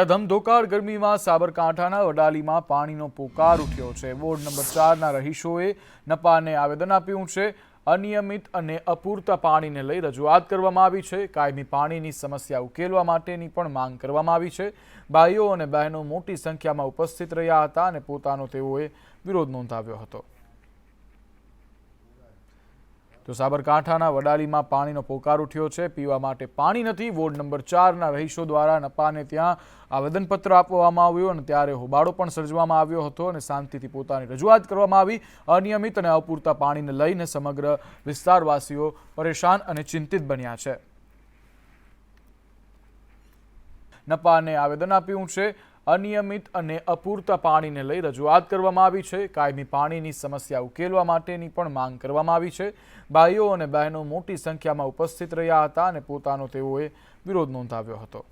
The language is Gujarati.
ત્યારે ધમધોકાર ગરમીમાં સાબરકાંઠાના વડાલીમાં પાણીનો પોકાર ઉઠ્યો છે. વોર્ડ નંબર ચારના રહીશોએ નપાને આવેદન આપ્યું છે. અનિયમિત અને અપૂરતા પાણીને લઈ રજૂઆત કરવામાં આવી છે. કાયમી પાણીની સમસ્યા ઉકેલવા માટેની પણ માંગ કરવામાં આવી છે. ભાઈઓ અને બહેનો મોટી સંખ્યામાં ઉપસ્થિત રહ્યા હતા અને પોતાનો તેઓએ વિરોધ નોંધાવ્યો હતો. તો સાબરકાંઠાના વડાલીમાં પાણીનો પોકાર ઉઠ્યો છે. પીવા માટે પાણી નથી. વોર્ડ નંબર ચારના રહીશો દ્વારા નપાને ત્યાં આવેદનપત્ર આપવામાં આવ્યું અને ત્યારે હોબાળો પણ સર્જવામાં આવ્યો હતો અને શાંતિથી પોતાની રજૂઆત કરવામાં આવી. અનિયમિત અને અપૂરતા પાણીને લઈને સમગ્ર વિસ્તારવાસીઓ પરેશાન અને ચિંતિત બન્યા છે. નપાને આવેદન આપ્યું છે. અનિયમિત અને અપૂરતા પાણીને લઈ રજૂઆત કરવામાં આવી છે. કાયમી પાણીની સમસ્યા ઉકેલવા માટેની પણ માંગ કરવામાં આવી છે. ભાઈઓ અને બહેનો મોટી સંખ્યામાં ઉપસ્થિત રહ્યા હતા અને પોતાનો તેઓએ વિરોધ નોંધાવ્યો હતો.